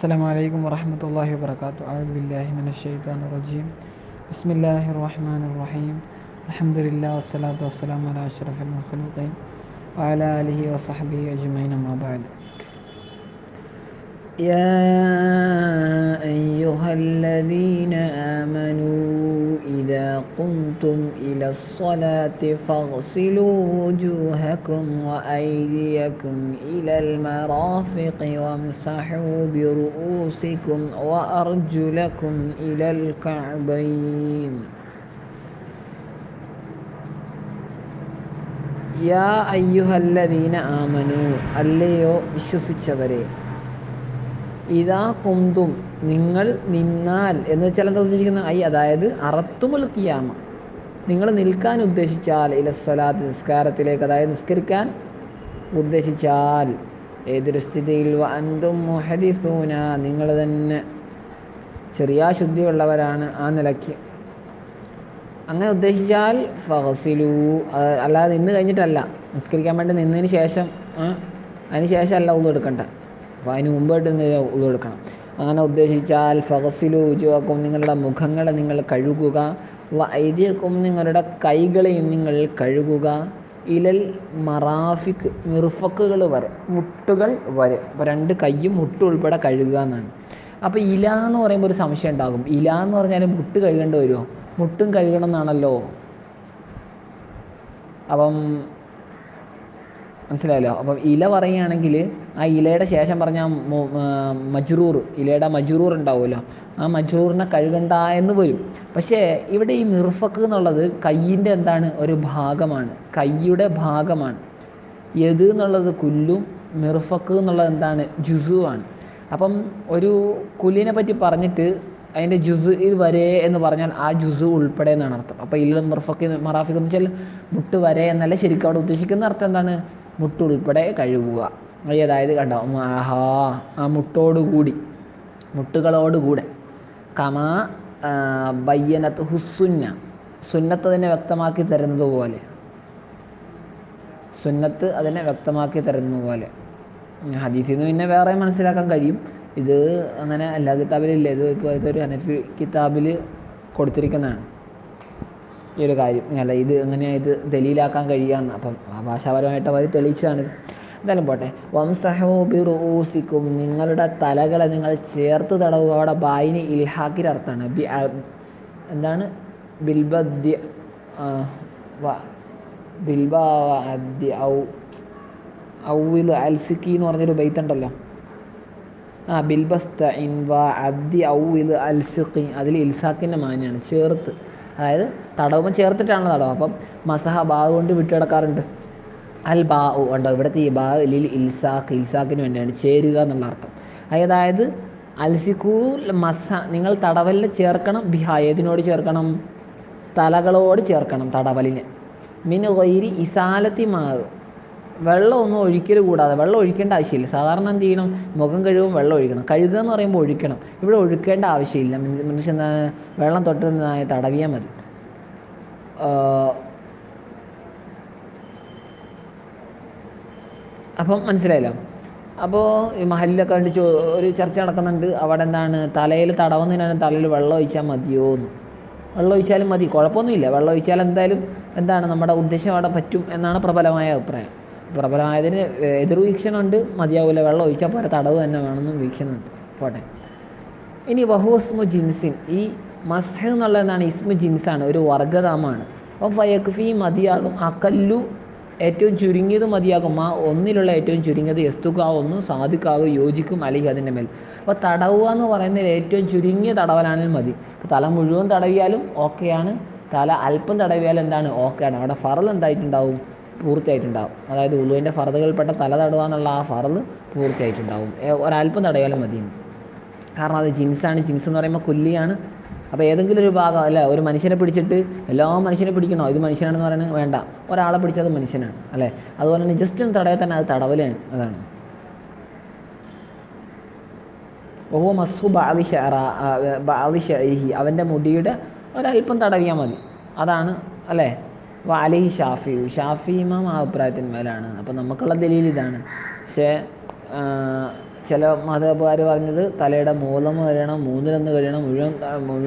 السلام عليكم ورحمة الله وبركاته. أعوذ بالله من الشيطان الرجيم. بسم الله الرحمن الرحيم. الحمد لله والصلاة والسلام على أشرف المخلوقين وعلى آله وصحبه أجمعين أما بعد. يا أيها الذين آمنوا إذا قمتم إلى الصلاة فاغسلوا وجوهكم وأيديكم إلى المرافق وامسحوا برؤوسكم وأرجلكم إلى الكعبين യാ അയ്യുഹല്ലദീന ആമനു അല്ലയോ വിശ്വസിച്ചവരെ ഇതാ കുന്തും നിങ്ങൾ നിന്നാൽ എന്ന് വെച്ചാൽ എന്താ ഉദ്ദേശിക്കുന്നത്? ഐ അതായത് അറത്തുമുൽ കിയാമ നിങ്ങൾ നിൽക്കാൻ ഉദ്ദേശിച്ചാൽ ഇലസ്വലാത്ത് നിസ്കാരത്തിലേക്ക് അതായത് നിസ്കരിക്കാൻ ഉദ്ദേശിച്ചാൽ ഏതൊരു സ്ഥിതിയിൽ അന്തും മുഹദിസൂന നിങ്ങൾ തന്നെ ചെറിയ ശുദ്ധിയുള്ളവരാണ് ആ നിലയ്ക്ക്. അങ്ങനെ ഉദ്ദേശിച്ചാൽ ഫഹസിലു അല്ലാതെ നിന്ന് കഴിഞ്ഞിട്ടല്ല. നിസ്കരിക്കാൻ വേണ്ടി നിന്നതിന് ശേഷം അതിന് ശേഷം അല്ല ഒന്നും എടുക്കണ്ട. അപ്പോൾ അതിന് മുമ്പായിട്ട് ഉള്ളു എടുക്കണം അങ്ങനെ ഉദ്ദേശിച്ചാൽ ഫഹസിലു ഉജുവാക്കും നിങ്ങളുടെ മുഖങ്ങളെ നിങ്ങൾ കഴുകുക. വ ഐതിയക്കും നിങ്ങളുടെ കൈകളെയും നിങ്ങൾ കഴുകുക. ഇലൽ മറാഫിക്ക് മിർഫക്കുകൾ വരെ മുട്ടുകൾ വരെ. അപ്പോൾ രണ്ട് കൈയും മുട്ട് ഉൾപ്പെടെ കഴുകുക എന്നാണ്. അപ്പോൾ ഇല എന്ന് പറയുമ്പോൾ ഒരു സംശയം ഉണ്ടാകും. ഇല എന്ന് പറഞ്ഞാൽ മുട്ട് കഴുകേണ്ടി വരുമോ? മുട്ടും കഴുകണം എന്നാണല്ലോ. അപ്പം മനസ്സിലായല്ലോ? അപ്പം ഇല പറയുകയാണെങ്കിൽ ആ ഇലയുടെ ശേഷം പറഞ്ഞ മജ്റൂർ ഇലയുടെ മജ്റൂർ ഉണ്ടാവുമല്ലോ. ആ മജ്റൂറിനെ കഴുകണ്ട എന്ന് വരും. പക്ഷേ ഇവിടെ ഈ മിർഫക്ക് എന്നുള്ളത് കയ്യിന്റെ എന്താണ്? ഒരു ഭാഗമാണ്. കയ്യുടെ ഭാഗമാണ്. യത് എന്നുള്ളത് കുല്ലും മിർഫക്ക് എന്നുള്ളത് എന്താണ്? ആണ്. അപ്പം ഒരു കുല്ലിനെ പറ്റി പറഞ്ഞിട്ട് അതിന്റെ ജുസ് വരെ എന്ന് പറഞ്ഞാൽ ആ ജുസ് ഉൾപ്പെടെ എന്നാണ് അർത്ഥം. അപ്പോൾ ഇല്ല മർഫക്ക് മറാഫിക്ക് എന്ന് വെച്ചാൽ മുട്ട് വരെ എന്നല്ല ശരിക്കും അവിടെ ഉദ്ദേശിക്കുന്ന അർത്ഥം എന്താണ്? മുട്ട് ഉൾപ്പെടെ കഴുകുക. അതായത് കണ്ടോ? ആഹാ ആ മുട്ടോടുകൂടി മുട്ടുകളോടുകൂടെ. കമാ ബയ്യനത്ത് ഹുസുന്ന സുന്നത്ത് അതിനെ വ്യക്തമാക്കി തരുന്നത് പോലെ. സുന്നത്ത് അതിനെ വ്യക്തമാക്കി തരുന്നത് പോലെ. ഹദീസിൽ നിന്ന് പിന്നെ വേറെ മനസ്സിലാക്കാൻ കഴിയും. ഇത് അങ്ങനെ എല്ലാ കിതാബിലില്ല. ഇത് ഇപ്പോഴത്തെ ഒരു അനഫി കിതാബിൽ കൊടുത്തിരിക്കുന്നതാണ്. ഈ ഒരു കാര്യം. അല്ല ഇത് എങ്ങനെയാണ് ഇത് ദലീലാക്കാൻ കഴിയാന്ന് അപ്പം ഭാഷാപരമായിട്ട് അവർ തെളിയിച്ചതാണ്. എന്തായാലും പോട്ടെ. വംസഹോ ബിറൂസിക്കും നിങ്ങളുടെ തലകളെ നിങ്ങൾ ചേർത്ത് തടവുക. അവിടെ ബായിന് ഇൽഹാക്കിന്റെ അർത്ഥമാണ്. ബി എന്താണ്? ബിൽബദ്യ ബിൽബാദ്യ ഔ ഔവിൽ അൽസിക്കി എന്ന് പറഞ്ഞൊരു ബൈത്തുണ്ടല്ലോ ആ ബിൽബസ്ത ഇൻവ അദ്ദി ഔവിൽ അൽസിഖി അതിൽ ഇൽസാക്കിന്റെ മാനിയാണ്. ചേർത്ത്. അതായത് തടവുമ്പോൾ ചേർത്തിട്ടാണ് തടവ്. അപ്പം മസഹ ബാ കൊണ്ട് വിട്ടുകിടക്കാറുണ്ട് അൽ ബാ ഉ ഉണ്ടോ ഇവിടുത്തെ ഈ ബാ ലിൽ ഇൽസാഖ് ഇൽസാഖിന് വേണ്ടിയാണ് ചേരുക എന്നുള്ള അർത്ഥം. അതായത് അൽസിഖു മസ നിങ്ങൾ തടവലിനെ ചേർക്കണം ബിഹ ഏതിനോട് ചേർക്കണം? തലകളോട് ചേർക്കണം തടവലിനെ. മിൻ ഒയിരി ഇസാലത്തി മാ വെള്ളമൊന്നും ഒഴിക്കൽ കൂടാതെ വെള്ളം ഒഴിക്കേണ്ട ആവശ്യമില്ല. സാധാരണ എന്ത് ചെയ്യണം? മുഖം കഴുകും വെള്ളം ഒഴിക്കണം. കഴുകുക എന്ന് പറയുമ്പോൾ ഒഴിക്കണം. ഇവിടെ ഒഴിക്കേണ്ട ആവശ്യമില്ല. മനുഷ്യൻ വെള്ളം തൊട്ട് തടവിയാൽ മതി. അപ്പം മനസ്സിലായല്ലോ? അപ്പോൾ ഈ മഹലിലൊക്കെ വേണ്ടി ചോ ഒരു ചർച്ച നടക്കുന്നുണ്ട്. അവിടെ എന്താണ് തലയിൽ തടവുന്നതിനാണ് തലയിൽ വെള്ളം ഒഴിച്ചാൽ മതിയോ എന്ന്. വെള്ളം ഒഴിച്ചാലും മതി. കുഴപ്പമൊന്നുമില്ല. വെള്ളം ഒഴിച്ചാൽ എന്തായാലും എന്താണ് നമ്മുടെ ഉദ്ദേശം അവിടെ പറ്റും എന്നാണ് പ്രബലമായ അഭിപ്രായം. പ്രബലമായതിന് എതിർ വീക്ഷണമുണ്ട് മതിയാവില്ല വെള്ളം ഒഴിച്ചാൽ പോലെ തടവ് തന്നെ വേണമെന്നും വീക്ഷണമുണ്ട്. പോട്ടെ. ഇനി വഹുസ്മു ജിൻസിൻ ഈ മസ്ഹ എന്നുള്ള എന്താണ് ഇസ്മു ജിൻസാണ് ഒരു വർഗതാമാണ് അപ്പോൾ ഫയക്ഫി മതിയാകും അക്കല്ലു ഏറ്റവും ചുരുങ്ങിയത് മതിയാകും ആ ഒന്നിലുള്ള ഏറ്റവും ചുരുങ്ങിയത് എസ്തുക്കാവുന്നു ഒന്ന് സാധുക്കാകും യോജിക്കും അല്ലെങ്കിൽ അതിന്റെ മേൽ. അപ്പോൾ തടവുക എന്ന് പറയുന്നതിൽ ഏറ്റവും ചുരുങ്ങിയ തടവലാണെങ്കിൽ മതി. തല മുഴുവൻ തടവിയാലും ഓക്കെയാണ് തല അല്പം തടവിയാലും എന്താണ്? ഓക്കെയാണ്. അവിടെ ഫറൽ എന്തായിട്ടുണ്ടാവും? പൂർത്തിയായിട്ടുണ്ടാവും. അതായത് ഉളുവിന്റെ ഫറതുകൾപ്പെട്ട തല തടവുക ആ ഫറൽ പൂർത്തിയായിട്ടുണ്ടാവും. ഒരല്പം തടയാലും മതി കാരണം അത് ജിൻസാണ്. ജിൻസ് എന്ന് പറയുമ്പോൾ കൊല്ലിയാണ്. അപ്പോൾ ഏതെങ്കിലും ഒരു ഭാഗം അല്ല ഒരു മനുഷ്യനെ പിടിച്ചിട്ട് എല്ലാ മനുഷ്യനെ പിടിക്കണോ? ഇത് മനുഷ്യനാണെന്ന് പറയുന്നത് വേണ്ട. ഒരാളെ പിടിച്ചത് മനുഷ്യനാണ് അല്ലേ? അതുപോലെ തന്നെ ജസ്റ്റ് ഒന്ന് തടയാൽ തന്നെ അത് തടവലാണ്. അതാണ്. ഓഹോ മസ്സു ഷെഹി അവന്റെ മുടിയുടെ ഒരല്പം തടവിയാൽ മതി. അതാണ് അല്ലേ? വാലി ഷാഫി ഷാഫി ഇമാം ആ അഭിപ്രായത്തിന്മേലാണ്. അപ്പം നമുക്കുള്ള ദലീൽ ഇതാണ്. പക്ഷേ ചില മതകാർ പറഞ്ഞത് തലയുടെ മൂലം കഴിയണം മൂന്നിലൊന്ന് കഴിയണം മുഴുവൻ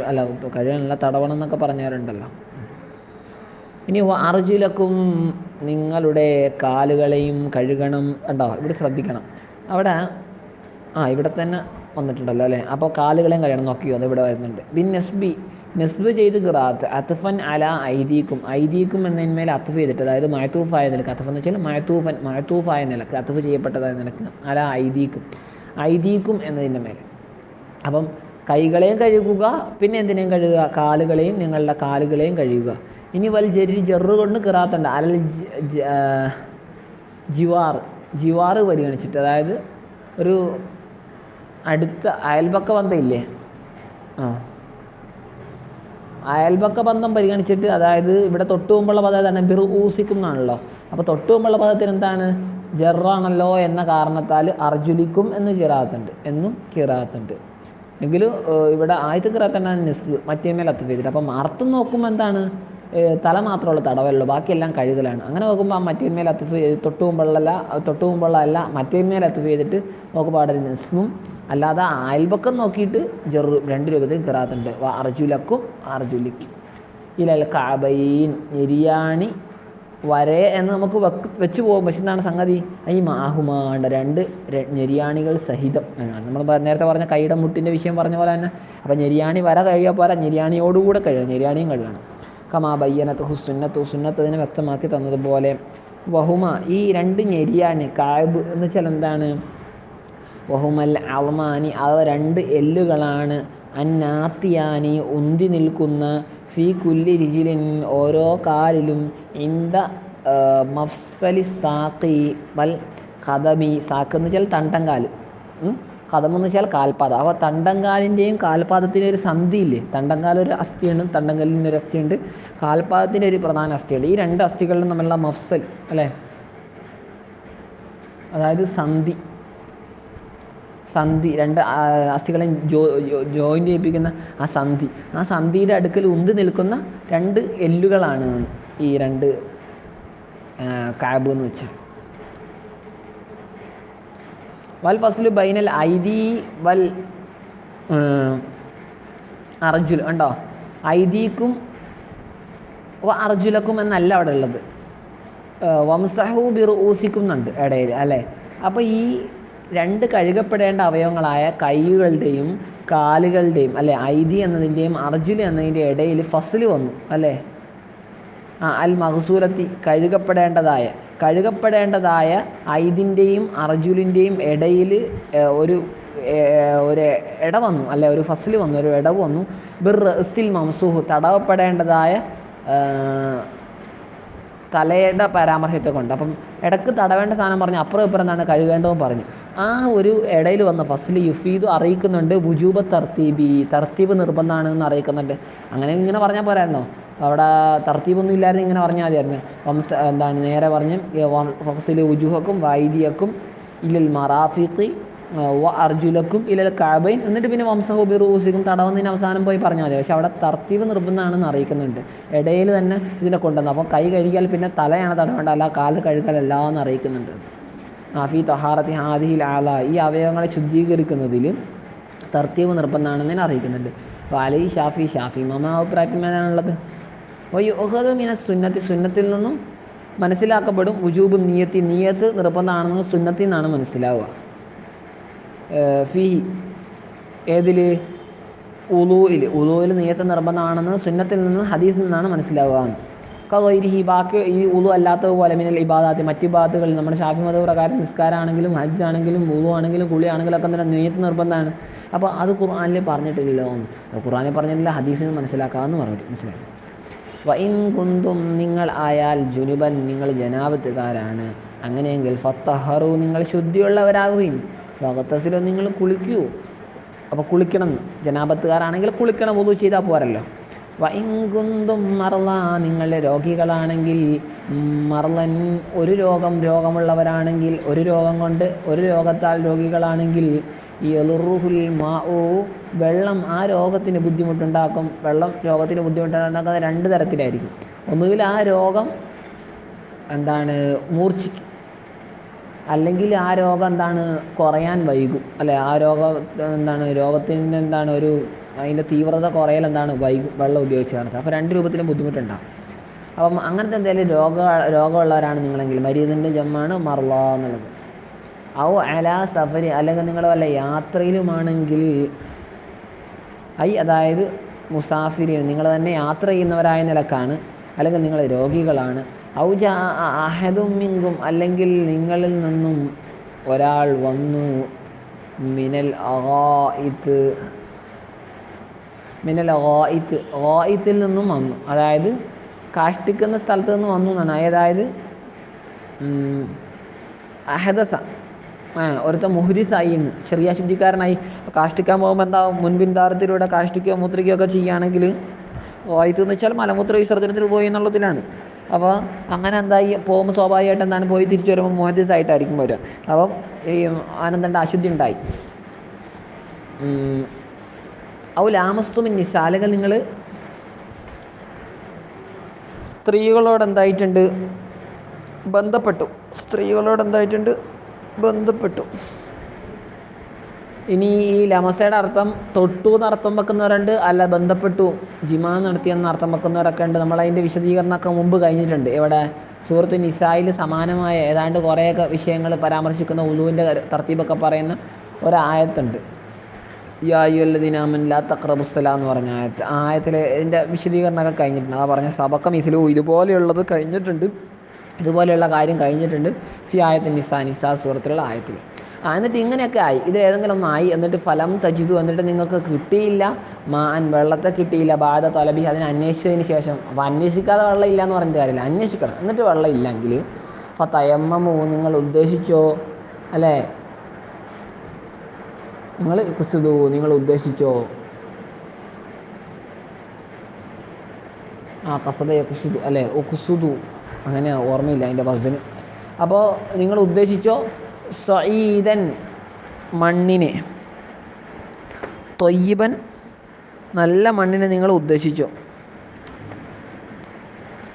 അല്ല കഴിയണമല്ല തടവണം എന്നൊക്കെ പറഞ്ഞവരുണ്ടല്ലോ. ഇനി അർജുലക്കും നിങ്ങളുടെ കാലുകളെയും കഴുകണം ഉണ്ടോ ഇവിടെ ശ്രദ്ധിക്കണം. അവിടെ ആ ഇവിടെ തന്നെ വന്നിട്ടുണ്ടല്ലോ അല്ലേ? അപ്പോൾ കാലുകളെയും കഴിയണം നോക്കിയോ അത് ഇവിടെ വരുന്നുണ്ട്. ബിൻ നസ്ബി നസ്ബ് ചെയ്ത് ഖിറാത്ത് അത്ഫൻ അല ഐദീക്കും. ഐദീക്കും എന്നതിന്മേൽ അത്ഫ് ചെയ്തിട്ട് അതായത് മഴത്തൂഫായ നിലയ്ക്ക് അത്ഫ് എന്ന് വെച്ചാൽ മഴത്തൂഫൻ മഴത്തൂഫായ നിലയ്ക്ക് അത്ഫ് ചെയ്യപ്പെട്ടതായ നിലയ്ക്ക്. അല ഐദീക്കും. ഐദീക്കും എന്നതിന്റെ അപ്പം കൈകളെയും കഴുകുക പിന്നെ എന്തിനേയും കഴുകുക? കാലുകളെയും നിങ്ങളുടെ കാലുകളെയും കഴുകുക. ഇനി വൽ ജരി ജെറു കൊണ്ട് കിറാത്തുണ്ട് അലൽ ജിവാർ ജിവാർ പരിഗണിച്ചിട്ട് അതായത് ഒരു അടുത്ത അയൽപക്ക ബന്ധം ആ. അയൽപക്ക ബന്ധം പരിഗണിച്ചിട്ട് അതായത് ഇവിടെ തൊട്ട് മുമ്പുള്ള പദം തന്നെ ബിർ ഊസിക്കും എന്നാണല്ലോ അപ്പോൾ തൊട്ട് മുമ്പുള്ള പദത്തിന് എന്താണ്? ജെറാണല്ലോ എന്ന കാരണത്താൽ അർജുലിക്കും എന്ന് കിറാത്തുണ്ട്. എന്നും കിറാത്തുണ്ട്. എങ്കിലും ഇവിടെ ആദ്യത്തെ കിറാത്താണ് നിസ്ബ് മറ്റേ മേൽ അത്ത് ചെയ്തിട്ട്. അപ്പം അർത്ഥം നോക്കുമ്പോൾ എന്താണ്? തല മാത്രമുള്ള തടവല്ലോ ബാക്കിയെല്ലാം കഴുകലാണ്. അങ്ങനെ നോക്കുമ്പോൾ ആ മറ്റേന്മേൽ അത്തഫ് തൊട്ട് മുമ്പുള്ളല്ല തൊട്ട് മുമ്പുള്ള അല്ല മറ്റേ മേൽ ചെയ്തിട്ട് നോക്കുമ്പോൾ അവിടെ നിസ്മും അല്ലാതെ അയൽപക്കം നോക്കിയിട്ട് ജെറു രണ്ട് രൂപത്തിൽ കിറാത്തുണ്ട്. അർജുലക്കും അർജുലിക്കും. ഇലൽ കാബൈൻ നിര്യാണി വരെ എന്ന് നമുക്ക് വെച്ച് പോകും. പക്ഷെ എന്താണ് സംഗതി? ഈ മാഹുമാണ്ട രണ്ട് ഞെരിയാണികൾ സഹിതം എന്നാണ്. നമ്മൾ നേരത്തെ പറഞ്ഞ കൈയുടെ മുട്ടിന്റെ വിഷയം പറഞ്ഞ പോലെ തന്നെ. അപ്പോൾ ഞെരിയാണി വര കഴിയാൽ പോരാ ഞെരിയാണിയോടുകൂടെ കഴിയണം ഞെരിയാണിയും കഴുകണം. കമാ ബയ്യനത്ത് ഹുസുന്നത്ത് ഹുസുന്നത്ത് അതിനെ വ്യക്തമാക്കി തന്നതുപോലെ. വഹുമ ഈ രണ്ട് ഞെരിയാണ് കായബ് എന്ന് വെച്ചാൽ എന്താണ് വഹുമൽ അളമാനി അവ രണ്ട് എല്ലുകളാണ് അന്നാത്തിയാനി ഉന്തി നിൽക്കുന്ന ഫീ കുല്ലി രിജിലിൻ ഓരോ കാലിലും ഇന്ത മഫ്സലി സാക്കി വൽ കഥമി സാക്ക് എന്ന് വെച്ചാൽ തണ്ടങ്കാൽ കഥം എന്ന് വെച്ചാൽ കാൽപാദം. അപ്പോൾ തണ്ടങ്കാലിന്റെയും കാൽപാദത്തിന്റെ ഒരു സന്ധിയില്ലേ? തണ്ടങ്കാൽ ഒരു അസ്ഥിയുണ്ട് തണ്ടങ്കാലിൽ ഒരു അസ്ഥിയുണ്ട്. കാൽപാദത്തിന്റെ ഒരു പ്രധാന അസ്ഥിയുണ്ട്. ഈ രണ്ട് അസ്ഥികളിലും തമ്മിലുള്ള മഫ്സൽ അല്ലേ? അതായത് സന്ധി. സന്ധി രണ്ട് അസ്ഥികളെ ജോയിന്റ് ചെയ്യിപ്പിക്കുന്ന ആ സന്ധി. ആ സന്ധിയുടെ അടുക്കൽ ഉന്തി നിൽക്കുന്ന രണ്ട് എല്ലുകളാണ് ഈ രണ്ട് കാബ് എന്ന് വെച്ചാൽ. വൽ ഫസ്ലു ബൈനൽ ഐദി വൽ അർജുൽ ഉണ്ടോ ഐദീക്കും അർജുലക്കും എന്നല്ല അവിടെ ഉള്ളത്. വംസഹു ബിറുസിക്കും എന്നുണ്ട് ഇടയിൽ അല്ലേ? അപ്പോൾ ഈ രണ്ട് കഴുകപ്പെടേണ്ട അവയവങ്ങളായ കൈകളുടെയും കാലുകളുടെയും അല്ലെ? ഐദി എന്നതിന്റെയും അർജുൽ എന്നതിന്റെ ഇടയിൽ ഫസ്ല് വന്നു അല്ലേ? ആ അൽ മഹസൂലത്തി കഴുകപ്പെടേണ്ടതായ കഴുകപ്പെടേണ്ടതായ ഐതിന്റെയും അർജുലിന്റെയും ഇടയിൽ ഒരു ഒരു ഇട വന്നു അല്ലെ ഒരു ഫസൽ വന്നു ഒരു ഇടവ് വന്നു. ബിർ റസിൽ മംസൂഹ് തടവപ്പെടേണ്ടതായ ഏഹ്, തലയുടെ പരാമർശത്തെ കൊണ്ട് അപ്പം ഇടയ്ക്ക് തടവേണ്ട സാധനം പറഞ്ഞു അപ്പുറം ഇപ്പുറം എന്താണ് കഴുകേണ്ടതും പറഞ്ഞു. ആ ഒരു ഇടയിൽ വന്ന ഫസ്റ്റിൽ യുഫീദ് അറിയിക്കുന്നുണ്ട് വുജൂബ തർത്തീബി തർത്തീബ് നിർബന്ധമാണ് എന്ന് അറിയിക്കുന്നുണ്ട്. അങ്ങനെ ഇങ്ങനെ പറഞ്ഞാൽ പോരായിരുന്നോ? അവിടെ തർത്തീബൊന്നും ഇല്ലായിരുന്നു ഇങ്ങനെ പറഞ്ഞാൽ മതിയായിരുന്നു. വംസ എന്താണ് നേരെ പറഞ്ഞ് ഫസ്ലി ഉജുഹക്കും വൈദിയക്കും ഇല്ലിൽ മറാഫിഖി അർജുലക്കും ഇലൽ കാബൈൻ. എന്നിട്ട് പിന്നെ വംസഹോബി ബിറൂസിക്കും തടവുന്നതിന് അവസാനം പോയി പറഞ്ഞാൽ മതി പക്ഷേ അവിടെ തർത്തീവ് നിർബന്ധമാണെന്ന് അറിയിക്കുന്നുണ്ട്. ഇടയിൽ തന്നെ ഇതിനെ കൊണ്ടുവന്നു. അപ്പോൾ കൈ കഴുകിയാൽ പിന്നെ തലയാണ് തടവേണ്ട അല്ല കാൽ കഴുകലല്ല എന്ന് അറിയിക്കുന്നുണ്ട്. ആഫി തൊഹാറത്തി ഹാദിഹിൽ ആല ഈ അവയവങ്ങളെ ശുദ്ധീകരിക്കുന്നതിൽ തർത്തീവ് നിർബന്ധമാണെന്ന് അറിയിക്കുന്നുണ്ട്. അപ്പോൾ അലി ഷാഫി ഷാഫി മമ ഈ ഒഹദ് മീന സുന്നത്തി. സുന്നത്തിൽ നിന്നും മനസ്സിലാക്കപ്പെടും. ഉജൂബ് നീയത്തി. നീയത്ത് നിർബന്ധമാണെന്ന് സുന്നത്തിൽ നിന്നാണ് മനസ്സിലാവുക. ഫിഹി ഏതിൽ ഉലൂയിൽ ഉലൂയിൽ നീയത്ത് നിർബന്ധമാണെന്ന് സുന്നത്തിൽ നിന്ന് ഹദീസിൽ നിന്നാണ് മനസ്സിലാവുക. കവൈരിഹി ബാക്കി ഈ ഉലു അല്ലാത്തതുപോലെ മിനൽ ഇബാദാത്തി. മറ്റ് ഇബാദത്തുകൾ നമ്മുടെ ഷാഫി മത പ്രകാരം നിസ്കാരമാണെങ്കിലും ഹജ്ജ് ആണെങ്കിലും ഉലു ആണെങ്കിലും കുളി ആണെങ്കിലും ഒക്കെ തന്നെ നീയത്ത് നിർബന്ധമാണ്. അപ്പോൾ അത് ഖുർആാനിൽ പറഞ്ഞിട്ടില്ലല്ലോ. ഖുർആാനിൽ പറഞ്ഞിട്ടില്ല നിന്ന് മനസ്സിലാക്കാമെന്ന് പറഞ്ഞു മനസ്സിലാക്കി വൈൻ കുന്തും നിങ്ങൾ ആയാൽ ജുനുബൻ നിങ്ങൾ ജനാപത്തുകാരാണ് അങ്ങനെയെങ്കിൽ ഫത്തഹറു നിങ്ങൾ ശുദ്ധിയുള്ളവരാകുകയും ഫത്തസിലോ നിങ്ങൾ കുളിക്കൂ. അപ്പോൾ കുളിക്കണം. ജനാപത്തുകാരാണെങ്കിൽ കുളിക്കണം ഒതു ചെയ്താൽ പോരല്ലോ. വൈകുന്തും മറല നിങ്ങളുടെ രോഗികളാണെങ്കിൽ മറലൻ ഒരു രോഗം രോഗമുള്ളവരാണെങ്കിൽ ഒരു രോഗം കൊണ്ട് ഒരു രോഗത്താൽ രോഗികളാണെങ്കിൽ യലുറുഹുൽ മാഉ വെള്ളം ആ രോഗത്തിന് ബുദ്ധിമുട്ടുണ്ടാക്കും. വെള്ളം രോഗത്തിന് ബുദ്ധിമുട്ടുണ്ടാക്കുന്നത് രണ്ട് തരത്തിലായിരിക്കും. ഒന്നുകിൽ ആ രോഗം എന്താണ് മൂർച്ഛിക്കും. അല്ലെങ്കിൽ ആ രോഗം എന്താണ് കുറയാൻ വൈകും. അല്ലെ ആ രോഗം എന്താണ് രോഗത്തിന് എന്താണ് ഒരു അതിന്റെ തീവ്രത കുറയൽ എന്താണ് വൈകും വെള്ളം ഉപയോഗിച്ച് നടത്തുക. അപ്പോൾ രണ്ട് രൂപത്തിലും ബുദ്ധിമുട്ടുണ്ടാകും അപ്പം അങ്ങനത്തെ എന്തെങ്കിലും രോഗ രോഗമുള്ളവരാണ് നിങ്ങളെങ്കിൽ മരീദിന്റെ ജമ്മാണ് മർള എന്നുള്ളത്. ഔ അല സഫരി അല്ലെങ്കിൽ നിങ്ങൾ വല്ല യാത്രയിലുമാണെങ്കിൽ ഐ അതായത് മുസാഫിരി നിങ്ങൾ തന്നെ യാത്ര ചെയ്യുന്നവരായ നിലക്കാണ്. അല്ലെങ്കിൽ നിങ്ങൾ രോഗികളാണ്. ഔജ അഹദുമിങ്കും അല്ലെങ്കിൽ നിങ്ങളിൽ നിന്നും ഒരാൾ വന്നു മിനൽ അഗായിത്ത് മിനൽ അഗായിത്ത് അഗായിത്തിൽ നിന്നും വന്നു. അതായത് കാഷ്ടിക്കുന്ന സ്ഥലത്ത് നിന്ന് വന്നു എന്നാണ്. അതായത് അഹദസ ഒരുത്ത മുഹരിസായി എന്ന്. ചെറിയ ശുദ്ധിക്കാരനായി കാഷ്ടിക്കാൻ പോകുമ്പോൾ എന്താ മുൻപിന്താരത്തിലൂടെ കാഷ്ടിക്കുകയോ മൂത്രിക്കുകയോ ഒക്കെ ചെയ്യുകയാണെങ്കിൽ വായിത്തെന്ന് വെച്ചാൽ മലമൂത്ര വിസർജനത്തിന് പോയി എന്നുള്ളതിലാണ്. അപ്പോൾ അങ്ങനെ എന്തായി? പോകുമ്പോൾ സ്വാഭാവികമായിട്ട് എന്താണ്? പോയി തിരിച്ചു വരുമ്പോൾ മുഹദ്ദിസായിട്ടായിരിക്കും വരിക. അപ്പം ഈ ആനന്ദന്റെ അശുദ്ധി ഉണ്ടായി. ഔ ലാമസ്തുമിൻ നിസാലകൾ നിങ്ങൾ സ്ത്രീകളോട് എന്തായിട്ടുണ്ട്? ബന്ധപ്പെട്ടു. സ്ത്രീകളോട് എന്തായിട്ടുണ്ട്? ബന്ധപ്പെട്ടു. ഇനി ഈ ലമസയുടെ അർത്ഥം തൊട്ടു എന്ന് അർത്ഥം വെക്കുന്നവരുണ്ട് അല്ല ബന്ധപ്പെട്ടു ജിമാ നടത്തിയെന്ന് അർത്ഥം വെക്കുന്നവരൊക്കെ ഉണ്ട്. നമ്മളതിന്റെ വിശദീകരണമൊക്കെ മുമ്പ് കഴിഞ്ഞിട്ടുണ്ട്. ഇവിടെ സൂറത്ത് നിസായിൽ സമാനമായ ഏതാണ്ട് കുറേയൊക്കെ വിഷയങ്ങൾ പരാമർശിക്കുന്ന ഉലുവിന്റെ തർത്തീബൊക്കെ പറയുന്ന ഒരായത്തുണ്ട്. ദിനാമൻ ലാ തക്രബുസ്സല എന്ന് പറഞ്ഞ ആയത്ത്. ആ ആയത്തിൽ ഇതിന്റെ വിശദീകരണമൊക്കെ കഴിഞ്ഞിട്ടുണ്ട്. ആ പറഞ്ഞ സബക്കം ഇസിലു ഇതുപോലെയുള്ളത് കഴിഞ്ഞിട്ടുണ്ട്. ഇതുപോലെയുള്ള കാര്യം കഴിഞ്ഞിട്ടുണ്ട്. ഫി ആയത്ത് നിസാ നിസാ സൂറത്തിലുള്ള ആയത്തിൽ. എന്നിട്ട് ഇങ്ങനെയൊക്കെ ആയി. ഇത് ഏതെങ്കിലും ഒന്നായി എന്നിട്ട് ഫലം തജിതു. എന്നിട്ട് നിങ്ങൾക്ക് കിട്ടിയില്ല. മാൻ വെള്ളത്തെ കിട്ടിയില്ല. ബാധ തലബി അതിനെ അന്വേഷിച്ചതിന് ശേഷം. അപ്പോൾ അന്വേഷിക്കാതെ വെള്ളം ഇല്ല എന്ന് പറഞ്ഞിട്ട് കാര്യമില്ല. അന്വേഷിക്കണം. എന്നിട്ട് വെള്ളം ഇല്ലെങ്കിൽ തയമ്മമോ നിങ്ങൾ ഉദ്ദേശിച്ചോ? അല്ലേ? നിങ്ങൾ ക്രിസ്തു നിങ്ങൾ ഉദ്ദേശിച്ചോ? ആ കസതയെ കുസുതു അല്ലേ? ഒ കുസുതു അങ്ങനെ ഓർമ്മയില്ല. അതിന്റെ ബസ്സിന് അപ്പോൾ നിങ്ങൾ ഉദ്ദേശിച്ചോ? സഈദൻ മണ്ണിനെ തൊയ്യബൻ നല്ല മണ്ണിനെ നിങ്ങൾ ഉദ്ദേശിച്ചോ?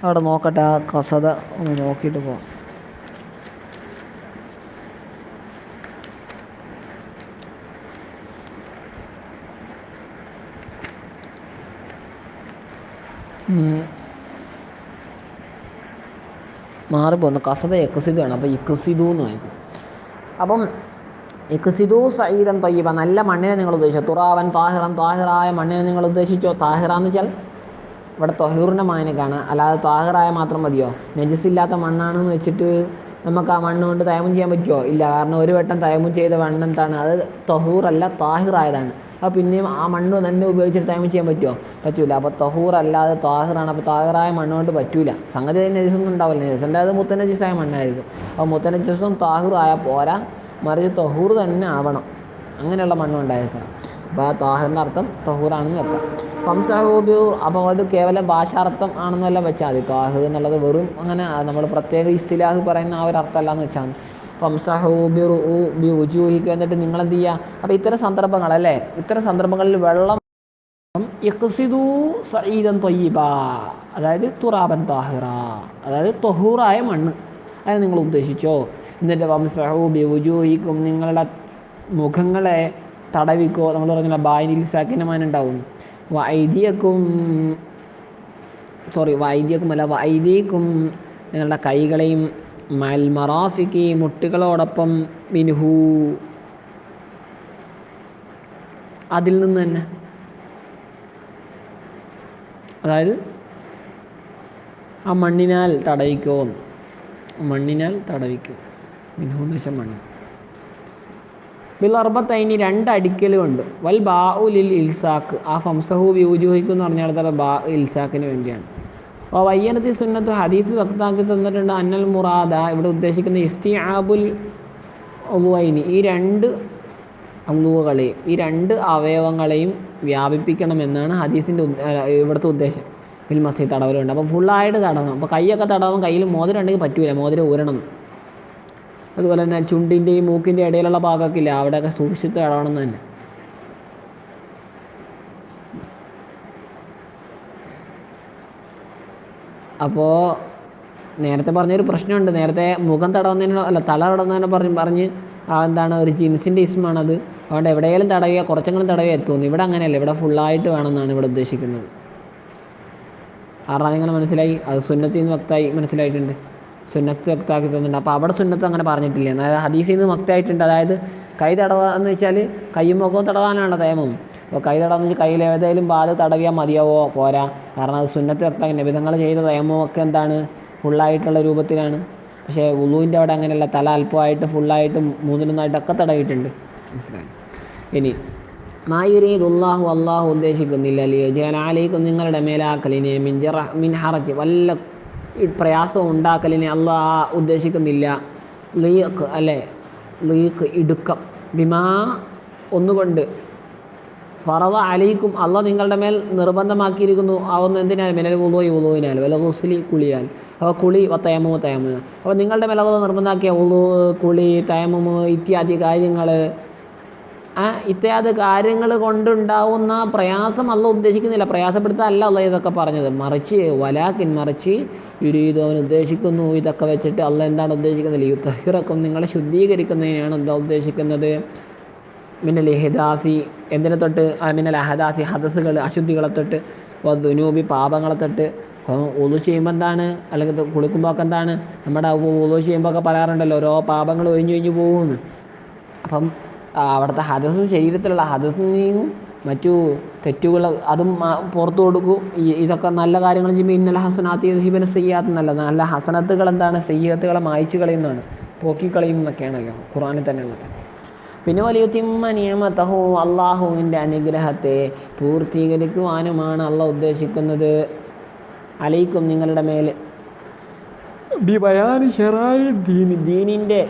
അവിടെ നോക്കട്ടെ ആ കസത ഒന്ന് നോക്കിയിട്ട് പോകാം മാറിപ്പോ കസത എക്സിതാണ് അപ്പൊ എന്ന് വായിക്കും. അപ്പം എക്സിദു സഈദൻ തൊയ്യബ നല്ല മണ്ണിനെ നിങ്ങൾ ഉദ്ദേശിച്ചു? തുറാവൻ താഹിറൻ താഹിറായ മണ്ണിനെ നിങ്ങൾ ഉദ്ദേശിച്ചോ? താഹിറ എന്ന് വെച്ചാൽ ഇവിടെ തൊഹീറിന്റെ മായനക്കാണ് അല്ലാതെ താഹിറായ മാത്രം മതിയോ? നെജസ് ഇല്ലാത്ത മണ്ണാണെന്ന് വെച്ചിട്ട് നമുക്ക് ആ മണ്ണ് കൊണ്ട് തയമും ചെയ്യാൻ പറ്റുമോ ഇല്ല. കാരണം ഒരു വട്ടം തയമും ചെയ്ത മണ്ണ് എന്താണ് അത് തഹൂറല്ല താഹിറായതാണ്. അപ്പോൾ പിന്നെയും ആ മണ്ണ് തന്നെ ഉപയോഗിച്ചിട്ട് തയമും ചെയ്യാൻ പറ്റുമോ പറ്റൂല. അപ്പോൾ തഹൂർ അല്ലാതെ താഹിറാണ്. അപ്പോൾ താഹിറായ മണ്ണ് കൊണ്ട് പറ്റൂല. സംഗതി നജസൊന്നും ഉണ്ടാവില്ല. നജസിന്റെ അത് മുത്തനജിസായ മണ്ണായിരിക്കും. അപ്പോൾ മുത്തനജിസും താഹിറായ പോരാ. മറിച്ച് തഹൂർ തന്നെ ആവണം. അങ്ങനെയുള്ള മണ്ണ് ഉണ്ടായിരിക്കണം അപ്പോൾ ആ താഹിറിന്റെ അർത്ഥം തഹൂറാണെന്ന് വെക്കാം. ഫംസഹൂബി അപ്പോൾ അത് കേവലം ഭാഷാർത്ഥം ആണെന്നല്ല വെച്ചാൽ മതി. താഹ് എന്നുള്ളത് വെറും അങ്ങനെ നമ്മൾ പ്രത്യേക ഇസ്ലാഹ് പറയുന്ന ആ ഒരു അർത്ഥമല്ല എന്ന് വെച്ചാൽ ഫംസഹൂബി ബി ഉജൂഹിക്കുക എന്നിട്ട് നിങ്ങൾ എന്ത് ചെയ്യുക? അപ്പോൾ ഇത്തരം സന്ദർഭങ്ങൾ അല്ലേ? ഇത്തരം സന്ദർഭങ്ങളിൽ വെള്ളം സഈദൻ അതായത് തുറാബൻ താഹിറ. അതായത് തൊഹൂറായ മണ്ണ്. അത് നിങ്ങൾ ഉദ്ദേശിച്ചോ? എന്നിട്ട് വംസഹൂബി ഉജൂഹിക്കും. നിങ്ങളുടെ മുഖങ്ങളെ തടവിക്കോ? നമ്മൾ പറഞ്ഞില്ല ബായിനിൽ സാക്കിനമാൻ ഉണ്ടാവും. വൈദ്യക്കും സോറി വൈദ്യക്കും അല്ല വൈദ്യക്കും നിങ്ങളുടെ കൈകളെയും മൽ മറാഫിക്ക് മുട്ടുകളോടൊപ്പം മിനുഹു. അതിൽ നിന്ന് തന്നെ. അതായത് ആ മണ്ണിനാൽ തടവിക്കോ മണ്ണിനാൽ തടവിക്കോ. മിനുഹു എന്ന് വെച്ചാൽ മണ്ണ്. ബിൽ അർബത്തൈനി രണ്ട് അടിക്കലുമുണ്ട് വൽ ബാ ലിൽ ഇൽസാക്ക് ആ ഫംസഹു വ്യൂജുഹിക്ക് എന്ന് പറഞ്ഞാൽ ബാ ഇൽസാക്കിന് വേണ്ടിയാണ്. അപ്പോൾ വയ്യനത്തി സുന്നത്ത് ഹദീസ് വക്താക്കി തന്നിട്ടുണ്ട്. അന്നൽ മുറാദ. ഇവിടെ ഉദ്ദേശിക്കുന്ന ഇസ്തി ആബുൽ ഒവൈനി ഈ രണ്ട് അന്നുകളെയും ഈ രണ്ട് അവയവങ്ങളെയും വ്യാപിപ്പിക്കണമെന്നാണ് ഹദീസിന്റെ ഇവിടുത്തെ ഉദ്ദേശം. ബിൽ മസീദ് തടവലുണ്ട്. അപ്പോൾ ഫുള്ളായിട്ട് തടവണം. അപ്പോൾ കൈയൊക്കെ തടവും കയ്യിൽ മോതിരം ഉണ്ടെങ്കിൽ പറ്റൂല. മോതിരം ഊരണം. അതുപോലെ തന്നെ ചുണ്ടിന്റെയും മൂക്കിന്റെ ഇടയിലുള്ള ഭാഗമൊക്കെ ഇല്ല? അവിടെയൊക്കെ സൂക്ഷിച്ചിട്ട് തടവണം എന്ന് തന്നെ. അപ്പോൾ നേരത്തെ പറഞ്ഞൊരു പ്രശ്നമുണ്ട്. നേരത്തെ മുഖം തടവുന്നതിനോ അല്ല തല തടവുന്നതിനോ പറഞ്ഞ് പറഞ്ഞ് എന്താണ് ഒരു ജീൻസിന്റെ ഇസ്മാണത്. അതുകൊണ്ട് എവിടെയെങ്കിലും തടയുക കുറച്ചെങ്കിലും തടയുക എത്തുന്നു ഇവിടെ അങ്ങനെയല്ല. ഇവിടെ ഫുള്ളായിട്ട് വേണമെന്നാണ് ഇവിടെ ഉദ്ദേശിക്കുന്നത്. ആറാം നിങ്ങൾ മനസ്സിലായി? അത് സുന്നത്തിൽ നിന്ന് വക്തായി മനസ്സിലായിട്ടുണ്ട്. സുന്നത്ത് വക്താക്കി തന്നിട്ടുണ്ട് അപ്പോൾ അവിടെ സുന്നത്ത് അങ്ങനെ പറഞ്ഞിട്ടില്ല. എന്നാൽ ഹദീസിൽ നിന്ന് മക്തായിട്ടുണ്ട് അതായത് കൈ തടവുക എന്ന് വെച്ചാൽ കൈയും മുഖവും തടവാനാണ് തേമം അപ്പോൾ കൈ തടവെന്ന് വെച്ചാൽ കയ്യിൽ ഏതെങ്കിലും ബാധ തടവിയാൽ മതിയാവോ? പോരാ. കാരണം അത് സുന്നത്ത് വക്താക്കി നിബിധങ്ങൾ ചെയ്ത തേമമൊക്കെ എന്താണ്? ഫുള്ളായിട്ടുള്ള രൂപത്തിലാണ്. പക്ഷേ ഉളുവിന്റെ അവിടെ അങ്ങനെയല്ല. തല അല്പമായിട്ട് ഫുള്ളായിട്ട് മൂന്നിലൊന്നായിട്ടൊക്കെ തടവിയിട്ടുണ്ട്. മനസ്സിലായി? ഇനി മായുരീദുല്ലാഹു അള്ളാഹു ഉദ്ദേശിക്കുന്നില്ല. ലിയജാലാലേക്കും നിങ്ങളുടെ മേലാക്കലിനെ മിൻ ജറ മിൻ ഹറജ്. വല്ല പ്രയാസവും ഉണ്ടാക്കലിനെ അള്ളാഹ് ഉദ്ദേശിക്കുന്നില്ല. ലീക്ക് അല്ലേ? ലീക്ക് ഇടുക്കം. ബിമാ ഒന്നുകൊണ്ട്. ഫറവ അലൈക്കും. അല്ല നിങ്ങളുടെ മേൽ നിർബന്ധമാക്കിയിരിക്കുന്നു. ആവുന്ന എന്തിനാൽ? മിനൽ ഉളുയി ഉളുവിനാൽ വല്ല ഹുസ്ലി കുളിയാൽ. അപ്പോൾ കുളി തയമു തയമു അപ്പോൾ നിങ്ങളുടെ അള്ളാഹ് നിർബന്ധമാക്കിയ ഉളു കുളി തയമു ഇത്യാദി കാര്യങ്ങൾ ആ ഇത്യാദി കാര്യങ്ങൾ കൊണ്ടുണ്ടാവുന്ന പ്രയാസം അല്ല ഉദ്ദേശിക്കുന്നില്ല. പ്രയാസപ്പെടുത്താൻ അല്ല ഇതൊക്കെ പറഞ്ഞത്. മറിച്ച് വലാക്കിൻ മറിച്ച് യുരീദ് അവൻ ഉദ്ദേശിക്കുന്നു. ഇതൊക്കെ വെച്ചിട്ട് അല്ല എന്താണ് ഉദ്ദേശിക്കുന്നത്? യുത്തഹിറക്കും നിങ്ങളെ ശുദ്ധീകരിക്കുന്നതിനാണ് എന്താ ഉദ്ദേശിക്കുന്നത്? മിന്നൽ ഹിദാസി എന്തിനെ തൊട്ട്? ആ മിന്നൽ അഹദാസി ഹദസുകൾ അശുദ്ധികളെ തൊട്ട് ദുനൂബി പാപങ്ങളെ തൊട്ട്. അപ്പം ഉളു ചെയ്യുമ്പോൾ എന്താണ്? അല്ലെങ്കിൽ കുളിക്കുമ്പോൾ എന്താണ്? നമ്മുടെ ഉളു ചെയ്യുമ്പോൾ ഒക്കെ പറയാറുണ്ടല്ലോ ഓരോ പാപങ്ങൾ ഒഴിഞ്ഞു ഒഴിഞ്ഞു പോകുമെന്ന് അപ്പം അവിടുത്തെ ഹദസ് ശരീരത്തിലുള്ള ഹദസിനെയും മറ്റു തെറ്റുകൾ അതും പുറത്തു കൊടുക്കും. ഈ ഇതൊക്കെ നല്ല കാര്യങ്ങൾ ചെയ്യുമ്പോൾ ഇന്നലെ ഹസനാത്ത് ഹിബിന് സയ്യാത്ത് നല്ല നല്ല ഹസനത്തുകൾ എന്താണ്? സയ്യത്തുകളെ മായ്ച്ചു കളയുന്നതാണ്. പോക്കിക്കളയും എന്നൊക്കെയാണല്ലോ ഖുറാനിൽ തന്നെ ഉള്ളത്. പിന്നെ വലിയ തിമ്മ നിയമത്തഹോ അള്ളാഹുവിന്റെ അനുഗ്രഹത്തെ പൂർത്തീകരിക്കുവാനുമാണ് അള്ളാഹ് ഉദ്ദേശിക്കുന്നത്. അലയിക്കും നിങ്ങളുടെ മേൽ. ഷെറായി ദീൻ. ദീനിന്റെ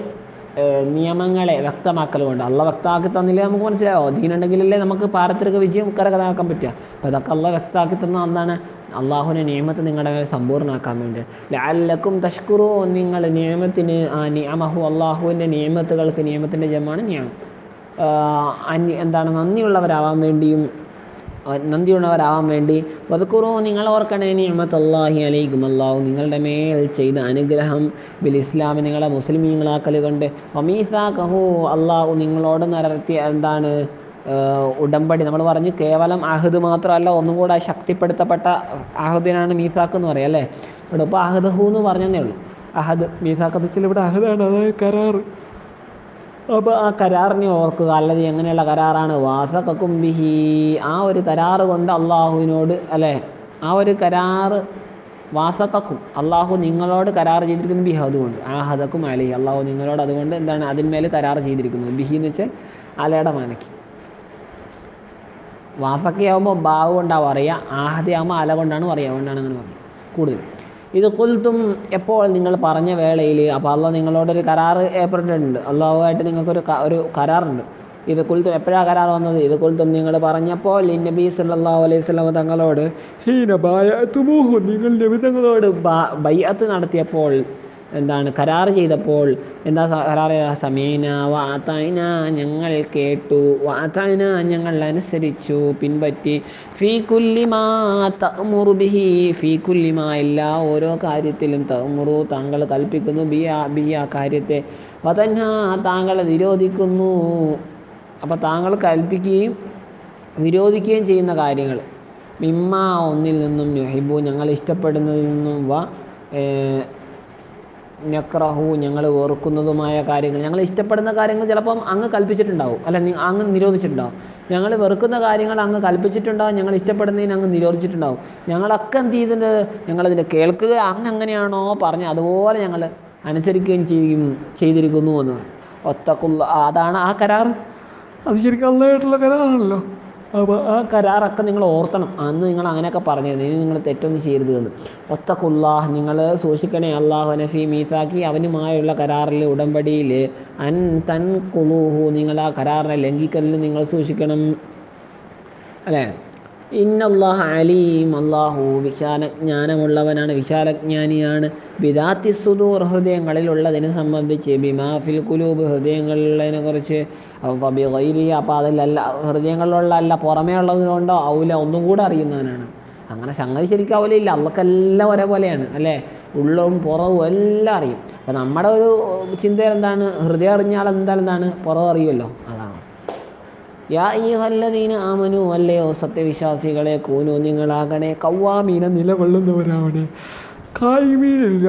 നിയമങ്ങളെ വ്യക്തമാക്കലുമുണ്ട്. അള്ള വ്യക്തമാക്കി തന്നില്ലേ നമുക്ക് മനസ്സിലാവോ ദീനുണ്ടെങ്കിലല്ലേ നമുക്ക് പാരത്രിക വിജയം കരകഥാക്കാൻ പറ്റുക. അപ്പോൾ അതൊക്കെ അള്ള വ്യക്തമാക്കി തന്ന എന്താണ് അള്ളാഹുവിനെ നിയമത്തെ നിങ്ങളുടെ മേൽ സമ്പൂർണമാക്കാൻ വേണ്ടി. ലാലക്കും തഷ്കുറു നിങ്ങൾ നിയമത്തിന് ആ നിയമഹു അള്ളാഹുവിന്റെ നിയമത്തുകൾക്ക് നിയമത്തിന്റെ ജമാണ് നിയമം. എന്താണ് നന്ദിയുള്ളവരാവാൻ വേണ്ടിയും നന്ദിയുള്ളവരാവാൻ വേണ്ടി വധക്കുറു നിങ്ങൾ ഓർക്കണേ നിയമത്തല്ലാഹി അലൈക്കും അള്ളാഹു നിങ്ങളുടെ മേൽ ചെയ്ത അനുഗ്രഹം ബിൽ ഇസ്ലാമി നിങ്ങളെ മുസ്ലിമീങ്ങളാക്കൽ കൊണ്ട് ഒമീസാഖഹു അള്ളാഹു നിങ്ങളോട് നടത്തിയ എന്താണ് ഉടമ്പടി. നമ്മൾ പറഞ്ഞു കേവലം അഹദ് മാത്രമല്ല ഒന്നും കൂടെ ശക്തിപ്പെടുത്തപ്പെട്ട അഹദിനാണ് മീസാക്ക് എന്ന് പറയുക അല്ലേ? ഇവിടെ ഇപ്പോൾ അഹദഹു എന്ന് പറഞ്ഞതേ ഉള്ളൂ. അഹദ് മീസാക്ക് എന്ന് വെച്ചാൽ ഇവിടെ അഹദാണ് അതായത് കരാറ്. അപ്പോൾ ആ കരാറിനെ ഓർക്കുക. അല്ലെങ്കിൽ എങ്ങനെയുള്ള കരാറാണ്? വാസക്കും ബിഹി. ആ ഒരു കരാറ് കൊണ്ട് അള്ളാഹുവിനോട് അല്ലേ? ആ ഒരു കരാറ് വാസക്കും അള്ളാഹു നിങ്ങളോട് കരാർ ചെയ്തിരിക്കുന്നു ബിഹി. അതുകൊണ്ട് ആ ഹദക്കും അലി. അള്ളാഹു നിങ്ങളോട് അതുകൊണ്ട് എന്താണ്? അതിന്മേൽ കരാർ ചെയ്തിരിക്കുന്നു. ബിഹി എന്ന് വെച്ചാൽ അലയുടെ മാനയ്ക്ക്. വാസക്കയാകുമ്പോൾ ബാവ് കൊണ്ടാവും അറിയുക ആഹതയാകുമ്പോൾ അല കൊണ്ടാണ് പറയുക. അതുകൊണ്ടാണ് അങ്ങനെ പറയുന്നത് കൂടുതൽ. ഇത് കുൽത്തും എപ്പോൾ നിങ്ങൾ പറഞ്ഞ വേളയിൽ അപ്പോൾ അള്ളാഹ് നിങ്ങളോടൊരു കരാറ് ഏർപ്പെട്ടിട്ടുണ്ട്. അള്ളാഹുമായിട്ട് നിങ്ങൾക്കൊരു ഒരു കരാറുണ്ട്. ഇത് കുൽത്തും എപ്പോഴാണ് കരാർ വന്നത്? ഇത് കുൽത്തും നിങ്ങൾ പറഞ്ഞപ്പോൾ നബി സല്ലല്ലാഹു അലൈഹി വസല്ലം തങ്ങളോട് ഹീന ബായത്തുമൂഹു നിങ്ങൾ നബി തങ്ങളോട് ബയ്യത്ത് നടത്തിയപ്പോൾ എന്താണ് കരാർ ചെയ്തപ്പോൾ എന്താ ചെയ്ത? സമീന വാത്തൈന ഞങ്ങൾ കേട്ടു. വാത്തൈന ഞങ്ങൾ അനുസരിച്ചു. പിൻപറ്റി ഫീ കുല്ലിമാ തഅമുറു ബിഹി. ഫീ കുല്ലിമാ എല്ലാ ഓരോ കാര്യത്തിലും തമുറു താങ്കൾ കൽപ്പിക്കുന്നു ബി ബി ആ കാര്യത്തെ വതന്ന താങ്കൾ നിരോധിക്കുന്നു അപ്പോൾ താങ്കൾ കൽപ്പിക്കുകയും വിരോധിക്കുകയും ചെയ്യുന്ന കാര്യങ്ങൾ. മിമ്മ ഒന്നിൽ നിന്നും നുഹിബു ഞങ്ങൾ ഇഷ്ടപ്പെടുന്നതിൽ നിന്നും വ നക്രഹു ഞങ്ങൾ വെറുക്കുന്നതുമായ കാര്യങ്ങൾ. ഞങ്ങൾ ഇഷ്ടപ്പെടുന്ന കാര്യങ്ങൾ ചിലപ്പം അങ്ങ് കൽപ്പിച്ചിട്ടുണ്ടാവും. അല്ല അങ്ങ് നിരോധിച്ചിട്ടുണ്ടാവും. ഞങ്ങൾ വെറുക്കുന്ന കാര്യങ്ങൾ അങ്ങ് കൽപ്പിച്ചിട്ടുണ്ടാവും. ഞങ്ങൾ ഇഷ്ടപ്പെടുന്നതിന് അങ്ങ് നിരോധിച്ചിട്ടുണ്ടാവും. ഞങ്ങളൊക്കെ എന്ത് ചെയ്തിട്ടുണ്ട് ഞങ്ങളതിന്റെ കേൾക്കുക അങ്ങ് എങ്ങനെയാണോ പറഞ്ഞ് അതുപോലെ ഞങ്ങൾ അനുസരിക്കുകയും ചെയ്യും ചെയ്തിരിക്കുന്നു എന്ന് പറയും ഒത്തക്കുള്ള അതാണ് ആ കരാർ അത് ശരിക്കും അള്ളായിട്ടുള്ള കരാറാണല്ലോ. അപ്പോൾ ആ കരാറൊക്കെ നിങ്ങൾ ഓർത്തണം. അന്ന് നിങ്ങൾ അങ്ങനെയൊക്കെ പറഞ്ഞിരുന്നു. ഇനി നിങ്ങൾ തെറ്റൊന്നും ചെയ്യരുത് എന്ന് ഒത്തക്കുല്ലാഹ് നിങ്ങൾ സൂക്ഷിക്കണേ. അള്ളാഹു നഫി മീസാക്കി അവനുമായുള്ള കരാറിൽ ഉടമ്പടിയിൽ അൻ തൻ കുലൂഹു നിങ്ങൾ ആ കരാറിനെ ലംഘിക്കലിൽ നിങ്ങൾ സൂക്ഷിക്കണം. അല്ലേ? ഇന്നല്ലാഹ് അലീം. അള്ളാഹു വിശാലജ്ഞാനമുള്ളവനാണ് വിശാലജ്ഞാനിയാണ്. ബിദാത്തി സുദൂർ ഹൃദയങ്ങളിലുള്ളതിനെ സംബന്ധിച്ച് ബിമാഫിൽ കുലൂബ് ഹൃദയങ്ങളിലുള്ളതിനെ കുറിച്ച് ബിഗൈരി അപ്പോൾ അതിലല്ല ഹൃദയങ്ങളിലുള്ള അല്ല പുറമേ ഉള്ളതുകൊണ്ടോ ഔല ഒന്നും കൂടെ അറിയുന്നവനാണ്. അങ്ങനെ സംഗതി ശരിക്കും ശരിക്കാവില്ല അവർക്കെല്ലാം ഒരേപോലെയാണ് അല്ലേ? ഉള്ളവും പുറവും എല്ലാം അറിയും. അപ്പം നമ്മുടെ ഒരു ചിന്ത എന്താണ്? ഹൃദയം അറിഞ്ഞാൽ എന്തായാലും എന്താണ്? പുറം അറിയുമല്ലോ. അതാണ്. യാ ഈ ഹല്ലദീന ആമനു അല്ലയോ സത്യവിശ്വാസികളെ കൂനു നിങ്ങളാകണേ കൗവാമീന നിലകൊള്ളുന്നവരാവണേ.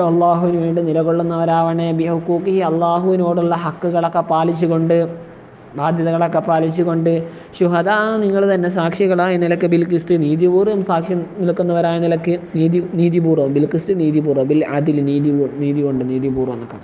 അള്ളാഹുവിന് വേണ്ടി നിലകൊള്ളുന്നവരാവണേ. ബിഹക്കൂക്കി അള്ളാഹുവിനോടുള്ള ഹക്കുകളൊക്കെ പാലിച്ചുകൊണ്ട് ബാധ്യതകളൊക്കെ പാലിച്ചുകൊണ്ട് ശുഹദാ നിങ്ങൾ തന്നെ സാക്ഷികളായ നിലയ്ക്ക് ബിൽ ക്രിസ്തു നീതിപൂർവം സാക്ഷി നിൽക്കുന്നവരായ നിലയ്ക്ക് നീതി നീതിപൂർവം ബിൽ ക്രിസ്തു നീതിപൂർവം ബിൽ അതിൽ നീതി നീതി കൊണ്ട് നീതിപൂർവം എന്നൊക്കെ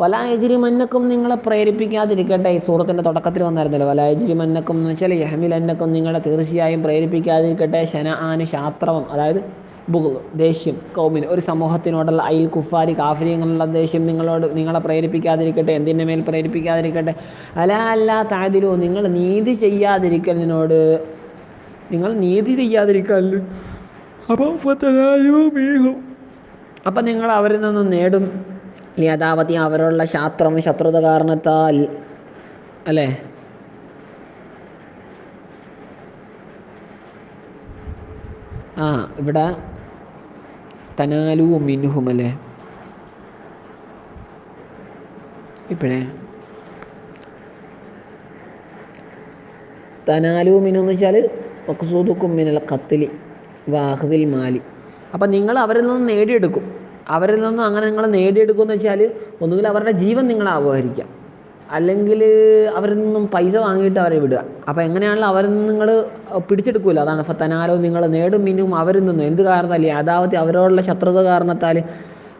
വലായജിരി മന്നക്കും നിങ്ങളെ പ്രേരിപ്പിക്കാതിരിക്കട്ടെ. ഈ സൂറത്തിന്റെ തുടക്കത്തിൽ വന്നായിരുന്നല്ലോ. വലായജിരി മന്നക്കും എന്ന് വെച്ചാൽ യഹമിൽ അന്നക്കും നിങ്ങളെ തീർച്ചയായും പ്രേരിപ്പിക്കാതിരിക്കട്ടെ. ശന ആന് ശാസ്ത്രവും. അതായത് ബുഗ് ദേഷ്യം കൗമിന്. ഒരു സമൂഹത്തിനോടുള്ള അയിൽ കുഫാരി കാഫര്യങ്ങളുള്ള ദേഷ്യം നിങ്ങളോട് നിങ്ങളെ പ്രേരിപ്പിക്കാതിരിക്കട്ടെ എന്തിന്റെ മേൽ പ്രേരിപ്പിക്കാതിരിക്കട്ടെ. അല അല്ല താതിലോ നിങ്ങൾ നീതി ചെയ്യാതിരിക്കലിനോട് നിങ്ങൾ നീതി ചെയ്യാതിരിക്കൽ. അപ്പം അപ്പം നിങ്ങൾ അവരിൽ നിന്ന് നേടും. യഥാവധി അവരുള്ള ശാസ്ത്രം ശത്രുത കാരണത്താൽ അല്ലേ? ആ ഇവിടെ തനാലു മിനുഹും അല്ലേ? ഇപ്പോഴേ. തനാലു മിനു എന്ന് വെച്ചാൽ മക്സൂദുക്കും മിനൽ കത്തിലി വാഹദിൽ മാലി. അപ്പം നിങ്ങൾ അവരിൽ നിന്ന് നേടിയെടുക്കും. അവരിൽ നിന്ന് അങ്ങനെ നിങ്ങൾ നേടിയെടുക്കുമെന്ന് വെച്ചാൽ ഒന്നുകിൽ അവരുടെ ജീവൻ നിങ്ങൾ അപഹരിക്കാം അല്ലെങ്കിൽ അവരിൽ നിന്നും പൈസ വാങ്ങിയിട്ട് അവരെ വിടുക. അപ്പോൾ എങ്ങനെയാണല്ലോ അവരിൽ നിന്ന് നിങ്ങൾ പിടിച്ചെടുക്കുമല്ലോ അതാണ് ഫത്തനാലോ നിങ്ങൾ നേടും മിന്നും അവരിൽ നിന്നും. എന്ത് കാരണത്താൽ യഥാവധി അവരോടുള്ള ശത്രുത കാരണത്താൽ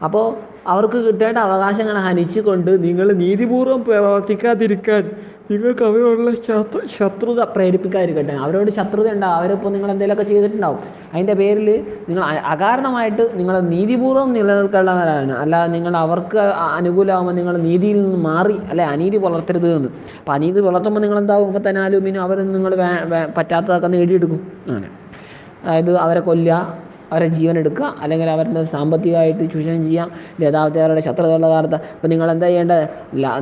അപ്പോൾ അവർക്ക് കിട്ടേണ്ട അവകാശങ്ങൾ ഹനിച്ചുകൊണ്ട് നിങ്ങൾ നീതിപൂർവം പ്രവർത്തിക്കാതിരിക്കാൻ നിങ്ങൾക്ക് അവരോടുള്ള ശത്രു ശത്രുത പ്രേരിപ്പിക്കാതിരിക്കട്ടെ. അവരോട് ശത്രുത ഉണ്ടാവും അവരിപ്പോൾ നിങ്ങൾ എന്തെങ്കിലുമൊക്കെ ചെയ്തിട്ടുണ്ടാവും. അതിന്റെ പേരിൽ നിങ്ങൾ അകാരണമായിട്ട് നിങ്ങൾ നീതിപൂർവം നിലനിൽക്കേണ്ടവരാണ്. അല്ലാതെ നിങ്ങൾ അവർക്ക് അനുകൂലമാകുമ്പോൾ നിങ്ങൾ നീതിയിൽ നിന്ന് മാറി അല്ലെ അനീതി പുലർത്തരുത് എന്ന്. അപ്പോൾ അനീതി പുലർത്തുമ്പോൾ നിങ്ങൾ എന്താവും ഇപ്പോൾ തന്നെ ആലോചിക്കും അവർ നിങ്ങൾ പറ്റാത്തതൊക്കെ നേടിയെടുക്കും. അങ്ങനെ. അതായത് അവരെ കൊല്ലുക അവരെ ജീവൻ എടുക്കുക അല്ലെങ്കിൽ അവരുടെ സാമ്പത്തികമായിട്ട് ചൂഷണം ചെയ്യാം. യഥാർത്ഥ അവരുടെ ശത്രുതയുള്ള കാലത്ത് അപ്പോൾ നിങ്ങൾ എന്താ ചെയ്യേണ്ടത്?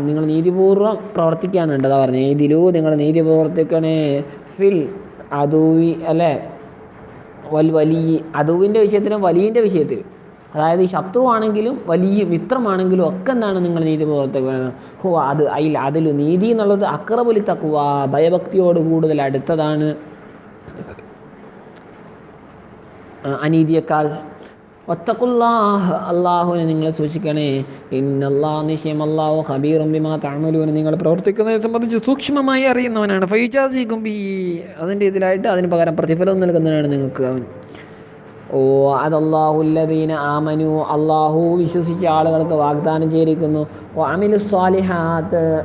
നിങ്ങൾ നീതിപൂർവം പ്രവർത്തിക്കുകയാണ് വേണ്ടത്. പറഞ്ഞത് നീതിലൂ നിങ്ങൾ നീതി പ്രവർത്തിക്കണേ. ഫിൽ അതുവി അല്ലേ? വൽ വലിയ അതുവിന്റെ വിഷയത്തിലും വലിയന്റെ വിഷയത്തിലും. അതായത് ശത്രുവാണെങ്കിലും വലിയ മിത്രമാണെങ്കിലും ഒക്കെ എന്താണ് നിങ്ങൾ നീതി പ്രവർത്തിക്കുന്നത്? ഹോ അത് അതിൽ അതിൽ നീതി എന്നുള്ളത് അക്രബുലി തക്കുവ ഭയഭക്തിയോട് കൂടുതൽ അടുത്തതാണ്. അനീതിയേക്കാൾ ഒത്തക്കുല്ലാഹ് അള്ളാഹുവിനെ നിങ്ങൾ സൂക്ഷിക്കണേ. ഇന്നല്ലാ നിശ്ചയം അള്ളാഹു ഹബീറും ബിമാ താമലുവിനെ നിങ്ങൾ പ്രവർത്തിക്കുന്നതിനെ സംബന്ധിച്ച് സൂക്ഷ്മമായി അറിയുന്നവനാണ്. ഫൈജാസിക്കും ബി അതിന്റെ ഇതിലായിട്ട് അതിന് പകരം പ്രതിഫലം നൽകുന്നതാണ് നിങ്ങൾക്ക് അവൻ. ഓ അതല്ലാഹുല്ലദീന ആമനു അള്ളാഹു വിശ്വസിച്ച ആളുകൾക്ക് വാഗ്ദാനം ചെയ്തിരിക്കുന്നു. ഓ അമിലു സ്വാലിഹാത്ത്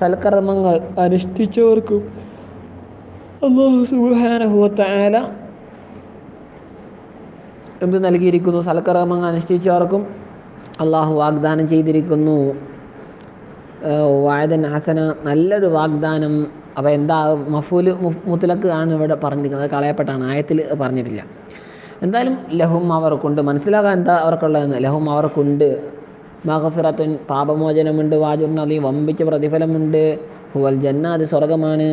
സൽക്കർമ്മങ്ങൾ അനുഷ്ഠിച്ചവർക്കും അള്ളാഹു സുബാനഹുവത്തായാല എന്ത് നൽകിയിരിക്കുന്നു? സൽക്കർമ്മങ്ങൾ അനുഷ്ഠിച്ചവർക്കും അള്ളാഹു വാഗ്ദാനം ചെയ്തിരിക്കുന്നു. വായതൻ ഹസന നല്ലൊരു വാഗ്ദാനം. അപ്പോൾ എന്താ മഫൂൽ മുത്തലക്ക് ആണ് ഇവിടെ പറഞ്ഞിരിക്കുന്നത്. കളയപ്പെട്ടാണ്. ആയത്തിൽ പറഞ്ഞിട്ടില്ല. എന്തായാലും ലഹും അവർക്കുണ്ട്. മനസ്സിലാകാൻ എന്താ അവർക്കുള്ളതെന്ന്? ലഹും അവർക്കുണ്ട്. മഹഫിറത്തുൻ പാപമോചനമുണ്ട്. വാജുർ നദി വമ്പിച്ച പ്രതിഫലമുണ്ട്. ഹുവൽ ജന്ന അത് സ്വർഗമാണ്